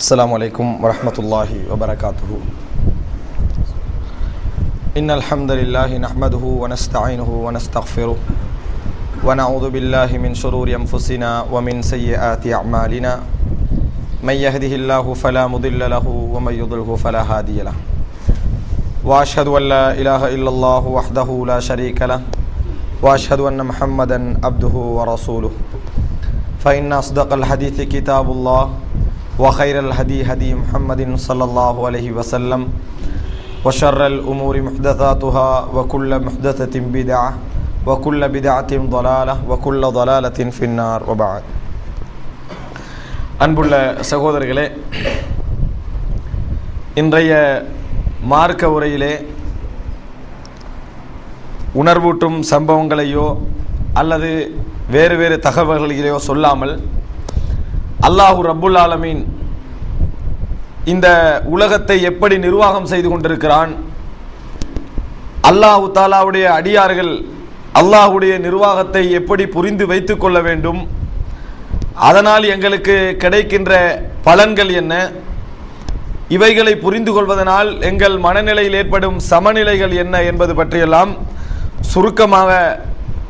السلام عليكم ورحمة الله وبركاته. إن الحمد لله نحمده ونستعينه ونستغفره ونعوذ بالله من شرور أنفسنا ومن سيئات أعمالنا. من يهده الله فلا مضل له ومن يضلله فلا هادي له. وأشهد أن لا إله إلا الله وحده لا شريك له. وأشهد أن محمدا عبده ورسوله. فإن أصدق الحديث كتاب الله. وخير الهدي هدي محمد صلى الله عليه وسلم وشر الأمور محدثاتها وكل محدثة بدعة وكل بدعة ضلالة وكل ضلالة في النار وبعد அன்புள்ள சகோதரர்களே இன்றைய மார்க்க உரையிலே உணர்வூட்டும் சம்பவங்களையோ அல்லது வேறு வேறு தகவல்களையோ சொல்லாமல் அல்லாஹூ ரபுல் ஆலமீன் இந்த உலகத்தை எப்படி நிர்வாகம் செய்து கொண்டிருக்கிறான்? அல்லாஹு தாலாவுடைய அடியார்கள் அல்லாஹுடைய நிர்வாகத்தை எப்படி புரிந்து வைத்துக் கொள்ள வேண்டும்? அதனால் எங்களுக்கு கிடைக்கின்ற பலன்கள் என்ன? இவைகளை புரிந்து கொள்வதனால் எங்கள் மனநிலையில் ஏற்படும் சமநிலைகள் என்ன என்பது பற்றியெல்லாம் சுருக்கமாக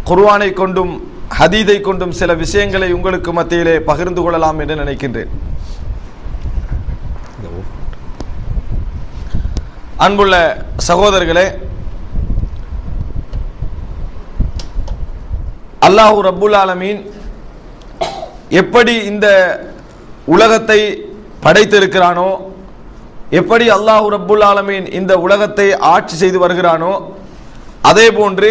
குர்வானை கொண்டும் ஹதீதை கொண்டும் சில விஷயங்களை உங்களுக்கு மத்தியிலே பகிர்ந்து கொள்ளலாம் என்று நினைக்கின்றேன். அன்புள்ள சகோதரர்களே அல்லாஹு ரப்புல் ஆலமீன் எப்படி இந்த உலகத்தை படைத்திருக்கிறானோ எப்படி அல்லாஹு ரப்புல் ஆலமீன் இந்த உலகத்தை ஆட்சி செய்து வருகிறானோ அதே போன்று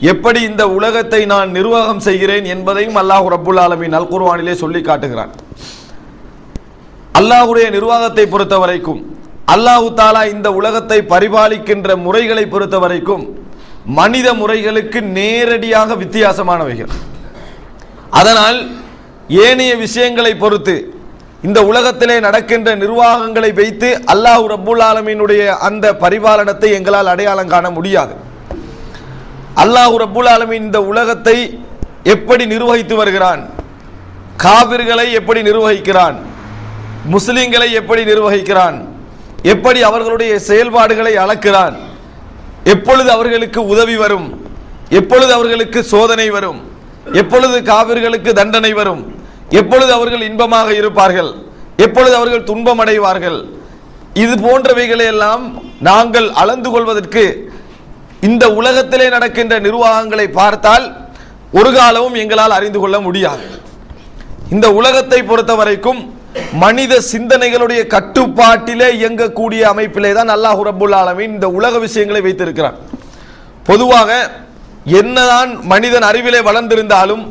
எப்படி இந்த உலகத்தை நான் நிர்வாகம் செய்கிறேன் என்பதையும் அல்லாஹு ரபுல் ஆலமின் அல் சொல்லி காட்டுகிறான். அல்லாஹுடைய நிர்வாகத்தை பொறுத்த வரைக்கும் அல்லாஹு தாலா இந்த உலகத்தை பரிபாலிக்கின்ற முறைகளை பொறுத்த வரைக்கும் மனித முறைகளுக்கு நேரடியாக வித்தியாசமானவைகள். அதனால் ஏனைய விஷயங்களை பொறுத்து இந்த உலகத்திலே நடக்கின்ற நிர்வாகங்களை வைத்து அல்லாஹ் ரபுல் ஆலமீனுடைய அந்த பரிபாலனத்தை எங்களால் அடையாளம் காண முடியாது. அல்லாஹ் ரபுல் ஆலமின் இந்த உலகத்தை எப்படி நிர்வகித்து வருகிறான்? காவிர்களை எப்படி நிர்வகிக்கிறான்? முஸ்லிம்களை எப்படி நிர்வகிக்கிறான்? எப்படி அவர்களுடைய செயல்பாடுகளை அளக்கிறான்? எப்பொழுது அவர்களுக்கு உதவி வரும்? எப்பொழுது அவர்களுக்கு சோதனை வரும்? எப்பொழுது காவிர்களுக்கு தண்டனை வரும்? எப்பொழுது அவர்கள் இன்பமாக இருப்பார்கள்? எப்பொழுது அவர்கள் துன்பம் அடைவார்கள் இது போன்றவைகளை எல்லாம் நாங்கள் அளந்து கொள்வதற்கு இந்த உலகத்திலே நடக்கின்ற நிர்வாகங்களை பார்த்தால் ஒரு காலமும் எங்களால் அறிந்து கொள்ள முடியாது. இந்த உலகத்தை பொறுத்த வரைக்கும் மனித சிந்தனைகளுடைய கட்டுப்பாட்டிலே இயங்கக்கூடிய அமைப்பிலே தான் அல்லாஹ் ரப்புல் ஆலமின் இந்த உலக விஷயங்களை வைத்திருக்கிறான். பொதுவாக என்னதான் மனிதன் அறிவிலே வளர்ந்திருந்தாலும்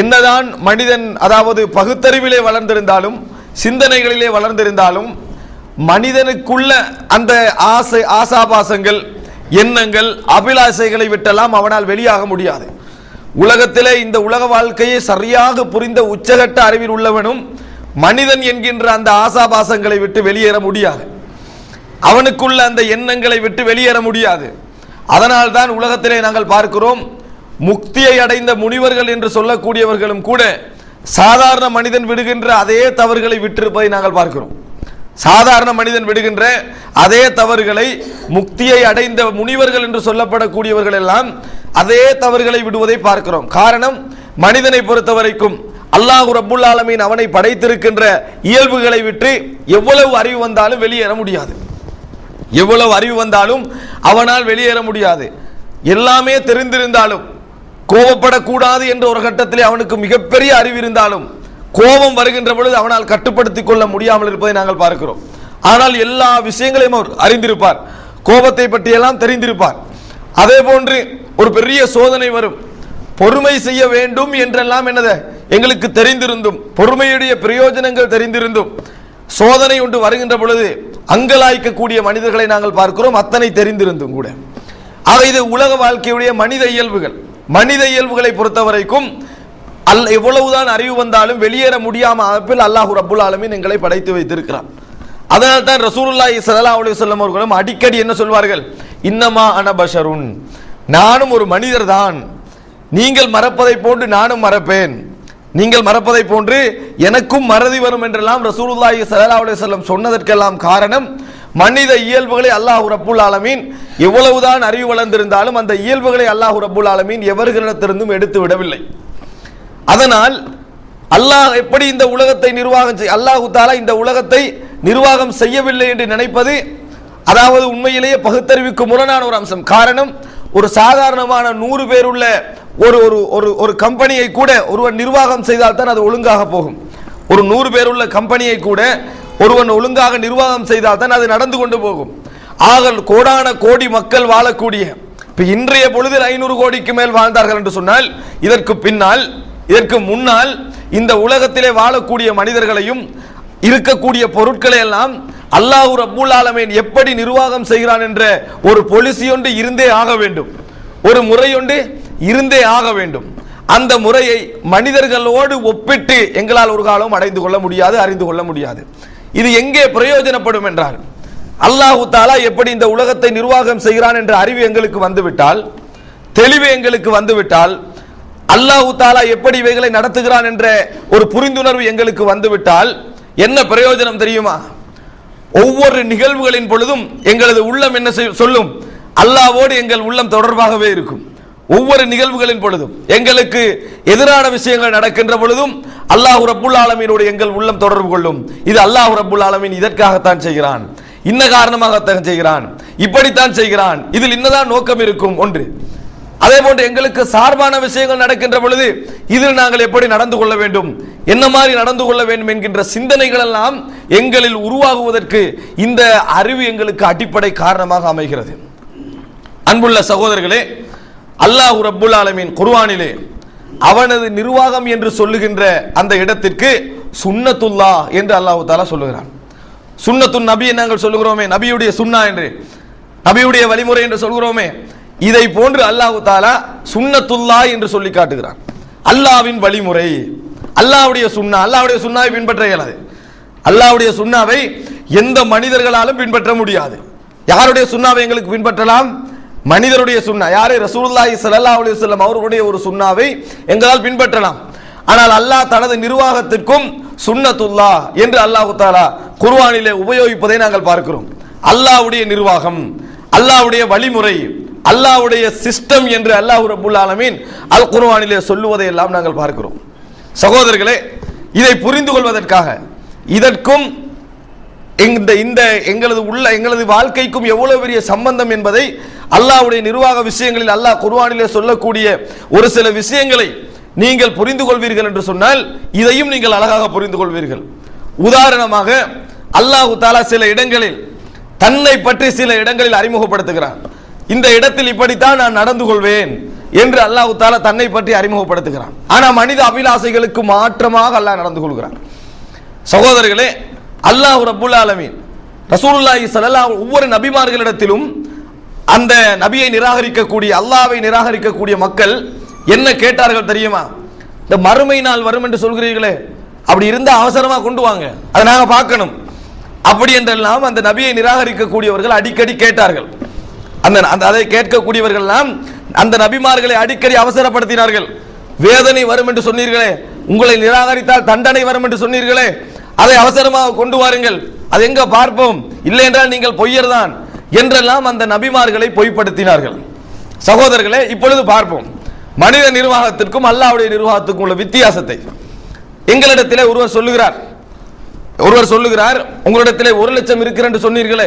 என்னதான் மனிதன் அதாவது பகுத்தறிவிலே வளர்ந்திருந்தாலும் சிந்தனைகளிலே வளர்ந்திருந்தாலும் மனிதனுக்குள்ள அந்த ஆசை ஆசாபாசங்கள் எண்ணங்கள் அபிலாசைகளை விட்டெல்லாம் அவனால் வெளியாக முடியாது. உலகத்திலே இந்த உலக வாழ்க்கையை சரியாக புரிந்த உச்சகட்ட அறிவில் உள்ளவனும் மனிதன் என்கின்ற அந்த ஆசாபாசங்களை விட்டு வெளியேற முடியாது. அவனுக்குள்ள அந்த எண்ணங்களை விட்டு வெளியேற முடியாது. அதனால் தான் உலகத்திலே நாங்கள் பார்க்கிறோம் முக்தியை அடைந்த முனிவர்கள் என்று சொல்லக்கூடியவர்களும் கூட சாதாரண மனிதன் விடுகின்ற அதே தவறுகளை விட்டிருப்பதை நாங்கள் பார்க்கிறோம். சாதாரண மனிதன் விடுகின்ற அதே தவறுகளை முக்தியை அடைந்த முனிவர்கள் என்று சொல்லப்படக்கூடியவர்கள் எல்லாம் அதே தவறுகளை விடுவதை பார்க்கிறோம். காரணம் மனிதனை பொறுத்த வரைக்கும் அல்லாஹு ரபுல் ஆலமீன் அவனை படைத்திருக்கின்ற இயல்புகளை விட்டு எவ்வளவு அறிவு வந்தாலும் வெளியேற முடியாது. எவ்வளவு அறிவு வந்தாலும் அவனால் வெளியேற முடியாது. எல்லாமே தெரிந்திருந்தாலும் கோபப்படக்கூடாது என்ற ஒரு கட்டத்திலே அவனுக்கு மிகப்பெரிய அறிவு இருந்தாலும் கோபம் வருகின்ற பொழுது அவனால் கட்டுப்படுத்திக் கொள்ள முடியாமல் இருப்பதை நாங்கள் பார்க்கிறோம். ஆனால் எல்லா விஷயங்களையும் அவர் அறிந்திருப்பார். கோபத்தை பற்றியெல்லாம் தெரிந்திருப்பார். அதே போன்று ஒரு பெரிய சோதனை வரும். பொறுமை செய்ய வேண்டும் என்றெல்லாம் என்னது? எங்களுக்கு தெரிந்திருந்தும் பொறுமையுடைய பிரயோஜனங்கள் தெரிந்திருந்தும் சோதனை ஒன்று வருகின்ற பொழுது அங்கலாய்க்கக்கூடிய மனிதர்களை நாங்கள் பார்க்கிறோம் அத்தனை தெரிந்திருந்தும் கூட. ஆக இது உலக வாழ்க்கையுடைய மனித இயல்புகள். மனித இயல்புகளை பொறுத்த வரைக்கும் அல் எவ்வளவுதான் அறிவு வந்தாலும் வெளியேற முடியாம அமைப்பில் அல்லாஹு ரபுல் ஆலமீன் எங்களை படைத்து வைத்திருக்கிறான். அதனால் தான் ரசூலுல்லாஹி ஸல்லல்லாஹு அலைஹி வஸல்லம் அவர்களும் அடிக்கடி என்ன சொல்வார்கள்? இன்னமா அனபஷருன் நானும் ஒரு மனிதர் தான் நீங்கள் மறப்பதை போன்று நானும் மறப்பேன். நீங்கள் மறப்பதை போன்று எனக்கும் மறதி வரும் என்றெல்லாம் ரசூலுல்லாஹி ஸல்லல்லாஹு அலைஹி வஸல்லம் சொன்னதற்கெல்லாம் காரணம் மனித இயல்புகளை அல்லாஹ் ரப்புல் ஆலமீன் எவ்வளவுதான் அறிவு வளர்ந்திருந்தாலும் அந்த இயல்புகளை அல்லாஹ் ரப்புல் ஆலமீன் எவர்களிடத்திலிருந்தும் எடுத்து விடவில்லை. அதனால் அல்லாஹ் எப்படி இந்த உலகத்தை நிர்வாகம் செய் அல்லாஹு தாலா இந்த உலகத்தை நிர்வாகம் செய்யவில்லை என்று நினைப்பது அதாவது உண்மையிலேயே பகுத்தறிவுக்கு முரணான ஒரு அம்சம். காரணம் ஒரு சாதாரணமான நூறு பேர் உள்ள ஒரு ஒரு ஒரு ஒரு கம்பெனியை கூட ஒருவன் நிர்வாகம் செய்தால் தான் அது ஒழுங்காக போகும். ஒரு நூறு பேர் உள்ள கம்பெனியை கூட ஒருவன் ஒழுங்காக நிர்வாகம் செய்தால் தான் அது நடந்து கொண்டு போகும். ஆக கோடான கோடி மக்கள் வாழக்கூடிய இப்போ இன்றைய பொழுதில் ஐநூறு கோடிக்கு மேல் வாழ்ந்தார்கள் என்று சொன்னால் இதற்கு பின்னால் இதற்கு முன்னால் இந்த உலகத்திலே வாழக்கூடிய மனிதர்களையும் இருக்கக்கூடிய பொருட்களை எல்லாம் அல்லாஹ் ரப்புல் ஆலமேன் எப்படி நிர்வாகம் செய்கிறான் என்ற ஒரு பொலிசியொன்று இருந்தே ஆக வேண்டும். ஒரு முறையொன்று இருந்தே ஆக வேண்டும். அந்த முறையை மனிதர்களோடு ஒப்பிட்டு எங்களால் ஒரு காலம் அடைந்து கொள்ள முடியாது அறிந்து கொள்ள முடியாது. இது எங்கே பிரயோஜனப்படும் என்றால் அல்லாஹு தாலா எப்படி இந்த உலகத்தை நிர்வாகம் செய்கிறான் என்ற அறிவு எங்களுக்கு வந்துவிட்டால் தெளிவு எங்களுக்கு வந்துவிட்டால் அல்லாஹு தாலா எப்படி இவைகளை நடத்துகிறான் என்ற ஒரு புரிந்துணர்வு எங்களுக்கு வந்துவிட்டால் என்ன பிரயோஜனம் தெரியுமா? ஒவ்வொரு நிகழ்வுகளின் பொழுதும் எங்களது உள்ளம் என்ன சொல்லும்? அல்லாவோடு எங்கள் உள்ளம் தொடர்பாகவே இருக்கும். ஒவ்வொரு நிகழ்வுகளின் பொழுதும் எங்களுக்கு எதிரான விஷயங்கள் நடக்கின்ற பொழுதும் அல்லாஹ் ரபுல் ஆலமீனோடு எங்கள் உள்ளம் தொடர்பு கொள்ளும். இது அல்லாஹ் ரபுல் ஆலமீன் இதற்காகத்தான் செய்கிறான். இன்ன காரணமாகத்தான் செய்கிறான். இப்படித்தான் செய்கிறான். இதில் இன்னதான் நோக்கம் இருக்கும். ஒன்று அதே போன்று எங்களுக்கு சார்பான விஷயங்கள் நடக்கின்ற பொழுது இதில் நாங்கள் எப்படி நடந்து கொள்ள வேண்டும்? என்ன மாதிரி நடந்து கொள்ள வேண்டும் என்கின்ற சிந்தனைகள் எல்லாம் எங்களில் உருவாகுவதற்கு இந்த அறிவு எங்களுக்கு அடிப்படை காரணமாக அமைகிறது. அன்புள்ள சகோதரர்களே அல்லாஹ் ரப்புல் ஆலமின் குர்ஆனிலே அவனது நிர்வாகம் என்று சொல்லுகின்ற அந்த இடத்திற்கு சுன்னத்துல்லா என்று அல்லாஹு தாலா சொல்லுகிறான். சுன்னத்துன் நபி நாங்கள் சொல்லுகிறோமே நபியுடைய சுன்னா என்று நபியுடைய வழிமுறை என்று சொல்கிறோமே இதை போன்று அல்லாஹு தாலா சுண்ணத்துல்லா என்று சொல்லி காட்டுகிறான். அல்லாவின் வழிமுறை. அல்லாவுடைய சுண்ணா அல்லாவுடைய சுண்ணாவை பின்பற்ற இயலாது. அல்லாவுடைய சுண்ணாவை எந்த மனிதர்களாலும் பின்பற்ற முடியாது. யாருடைய சுண்ணாவை எங்களுக்கு பின்பற்றலாம்? மனிதருடைய சுண்ணா யாரு? ரசூல்லாஹி சல்லா அலி சொல்லம் அவர்களுடைய ஒரு சுண்ணாவை எங்களால் பின்பற்றலாம். ஆனால் அல்லாஹ் தனது நிர்வாகத்திற்கும் சுண்ணத்துல்லா என்று அல்லாஹு தாலா குர்வானிலே உபயோகிப்பதை நாங்கள் பார்க்கிறோம். அல்லாஹ்வுடைய நிர்வாகம் அல்லாவுடைய வழிமுறை அல்லாஹ்வுடைய சிஸ்டம் என்று அல்லாஹ் ரபுல் ஆலமீன் அல் குர்வானிலே சொல்லுவதை எல்லாம் நாங்கள் பார்க்கிறோம். சகோதரர்களே இதை புரிந்து கொள்வதற்காக இதற்கும் இந்த இந்த எங்களது உள்ள எங்களது வாழ்க்கைக்கும் எவ்வளவு பெரிய சம்பந்தம் என்பதை அல்லாஹ்வுடைய நிர்வாக விஷயங்களில் அல்லாஹ் குர்வானிலே சொல்லக்கூடிய ஒரு சில விஷயங்களை நீங்கள் புரிந்து கொள்வீர்கள் என்று சொன்னால் இதையும் நீங்கள் அழகாக புரிந்து கொள்வீர்கள். உதாரணமாக அல்லாஹு தாலா சில இடங்களில் தன்னை பற்றி சில இடங்களில் அறிமுகப்படுத்துகிறார் இந்த இடத்தில் இப்படித்தான் நான் நடந்து கொள்வேன் என்று அல்லாஹு தால தன்னை பற்றி அறிமுகப்படுத்துகிறான். ஆனா மனித அபிலாசைகளுக்கு மாற்றமாக அல்லாஹ் நடந்து கொள்கிறான். சகோதரர்களே அல்லாஹ் ரபுல் ஆலமீன் ரசூலுல்லாஹி ஸல்லல்லாஹு ஒவ்வொரு நபிமார்களிடத்திலும் அந்த நபியை நிராகரிக்கக்கூடிய அல்லாவை நிராகரிக்கக்கூடிய மக்கள் என்ன கேட்டார்கள் தெரியுமா? இந்த மறுமை நாள் வரும் என்று சொல்கிறீர்களே அப்படி இருந்தால் அவசரமாக கொண்டு வாங்க அதை நாங்கள் பார்க்கணும். அப்படி என்றெல்லாம் அந்த நபியை நிராகரிக்கக்கூடியவர்கள் அடிக்கடி கேட்டார்கள். அந்த அந்த அதை கேட்கக்கூடியவர்கள்லாம் அந்த நபிமார்களை அடிக்கடி அவசரப்படுத்தினார்கள். வேதனை வரும் என்று சொன்னீர்களே உங்களை நிராகரித்தால் தண்டனை வரும் என்று சொன்னீர்களே அதை அவசரமாக கொண்டு வாருங்கள். அது எங்க பார்ப்போம்? இல்லை என்றால் நீங்கள் பொய்யர்தான் என்றெல்லாம் அந்த நபிமார்களை பொய்ப்படுத்தினார்கள். சகோதரர்களே இப்பொழுது பார்ப்போம். மனித நிர்வாகத்திற்கும் அல்லாவுடைய நிர்வாகத்துக்கும் உள்ள வித்தியாசத்தை. எங்களிடத்திலே ஒருவர் சொல்லுகிறார். ஒருவர் சொல்லுகிறார் உங்களிடத்திலே ஒரு லட்சம் இருக்கிறேன் என்று சொன்னீர்களே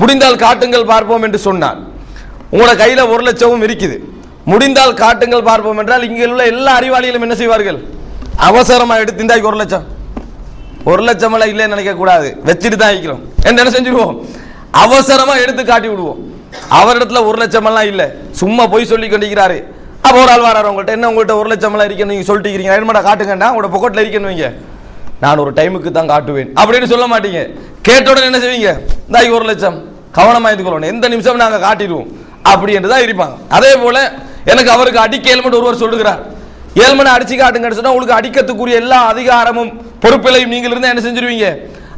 முடிந்தால் காட்டுங்கள் பார்ப்போம் என்று சொன்னார் உங்களோட கையில ஒரு லட்சமும் இருக்குது. முடிந்தால் காட்டுங்கள் பார்ப்போம் என்றால் இங்கே உள்ள எல்லா அறிவாளிகளும் என்ன செய்வார்கள்? அவசரமா எடுத்து இந்தாய்க்கு ஒரு லட்சம். ஒரு லட்சம் எல்லாம் இல்லைன்னு நினைக்க கூடாது. வச்சுட்டு தான் இருக்கிறோம். என்ன செஞ்சுருவோம்? அவசரமா எடுத்து காட்டி விடுவோம். அவரிடத்துல ஒரு லட்சம் எல்லாம் சும்மா போய் சொல்லி கொண்டிருக்கிறாரு. அப்போ ஒரு ஆள் வராரு உங்கள்கிட்ட என்ன உங்கள்கிட்ட ஒரு லட்சம் எல்லாம் இருக்கணும் நீங்க சொல்லிட்டு இருக்கீங்க என்னடா காட்டுங்கண்ணா? உங்களோட பொக்கெட்ல இருக்கணும் வைங்க. நான் ஒரு டைமுக்கு தான் காட்டுவேன். அப்படின்னு சொல்ல மாட்டீங்க. கேட்ட உடனே என்ன செய்வீங்க? இந்தாய் ஒரு லட்சம். கவனமாக இருந்துக்கணும் எந்த நிமிஷம் நாங்கள் காட்டிடுவோம். அப்படி என்று தான் இருப்பாங்க. அதே போல் எனக்கு அவருக்கு அடிக்க ஏழ்மன் ஒருவர் சொல்லுகிறார். ஏழ்மனை அடிச்சு காட்டுங்கன்னு சொன்னால் உங்களுக்கு அடிக்கிறதுக்குரிய எல்லா அதிகாரமும் பொறுப்பிலையும் நீங்கள் இருந்தால் என்ன செஞ்சிருவீங்க?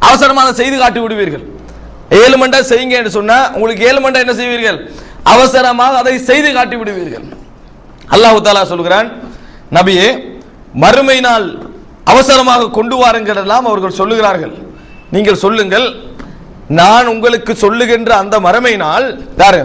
அவசரமாக அதை செய்து காட்டி விடுவீர்கள். ஏழு மண்டா செய்யுங்க என்று சொன்னால் உங்களுக்கு ஏழு மண்டா என்ன செய்வீர்கள்? அவசரமாக அதை செய்து காட்டி விடுவீர்கள். அல்லாஹு தாலா சொல்கிறான் நபியே மறுமை நாள் அவசரமாக கொண்டு வாருங்கள் எல்லாம் அவர்கள் சொல்லுகிறார்கள். நீங்கள் சொல்லுங்கள் நான் உங்களுக்கு சொல்லுகின்ற அந்த மறமையினால் யாரு